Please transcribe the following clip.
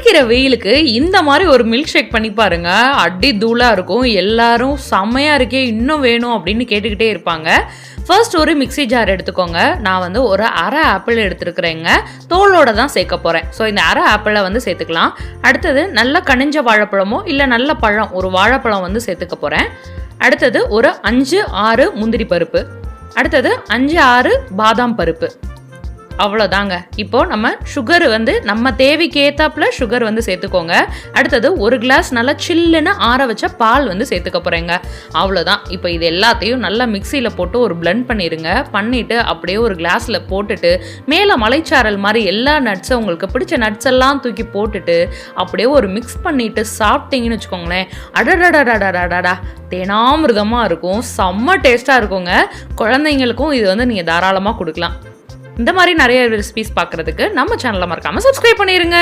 அடிக்கிற வெயிலுக்கு இந்த மாதிரி ஒரு மில்க் ஷேக் பண்ணி பாருங்க. அடி தூளாக இருக்கும். எல்லாரும் செம்மையாக இருக்கே இன்னும் வேணும் அப்படின்னு கேட்டுக்கிட்டே இருப்பாங்க. ஃபர்ஸ்ட் ஒரு மிக்ஸி ஜார் எடுத்துக்கோங்க. நான் வந்து ஒரு அரை ஆப்பிள் எடுத்துருக்குறேங்க. தோலோட தான் சேர்க்க போகிறேன் ஸோ இந்த அரை ஆப்பிளை வந்து சேர்த்துக்கலாம். அடுத்தது நல்ல கனிஞ்ச வாழைப்பழமோ இல்லை நல்ல பழம் ஒரு வாழைப்பழம் வந்து சேர்த்துக்க போகிறேன் அடுத்தது ஒரு அஞ்சு ஆறு முந்திரி பருப்பு. அடுத்தது அஞ்சு ஆறு பாதாம் பருப்பு. அவ்வளோதாங்க இப்போ நம்ம சுகர் வந்து நம்ம தேவைக்கு ஏத்தாப்புல சுகர் வந்து சேர்த்துக்கோங்க. அடுத்தது ஒரு கிளாஸ் நல்லா சில்லுன்னு ஆற வச்ச பால் வந்து சேர்த்துக்க போகிறேங்க அவ்வளோதான் இப்போ இது எல்லாத்தையும் நல்லா மிக்சியில் போட்டு ஒரு பிளெண்ட் பண்ணிடுங்க பண்ணிவிட்டு அப்படியே ஒரு கிளாஸில் போட்டுட்டு மேலே மலைச்சாரல் மாதிரி எல்லா நட்ஸும் உங்களுக்கு பிடிச்ச நட்ஸ் எல்லாம் தூக்கி போட்டுட்டு அப்படியே ஒரு மிக்ஸ் பண்ணிட்டு சாப்பிட்டீங்கன்னு வச்சுக்கோங்களேன். அடடடடடடடா தேனாமிருதமாக இருக்கும். செம்ம டேஸ்ட்டாக இருக்குங்க. குழந்தைங்களுக்கும் இது வந்து நீங்கள் தாராளமாக கொடுக்கலாம். இந்த மாதிரி நிறைய ரெசிபிஸ் பார்க்குறதுக்கு நம்ம சேனலை மறக்காமல் சப்ஸ்கிரைப் பண்ணிடுங்க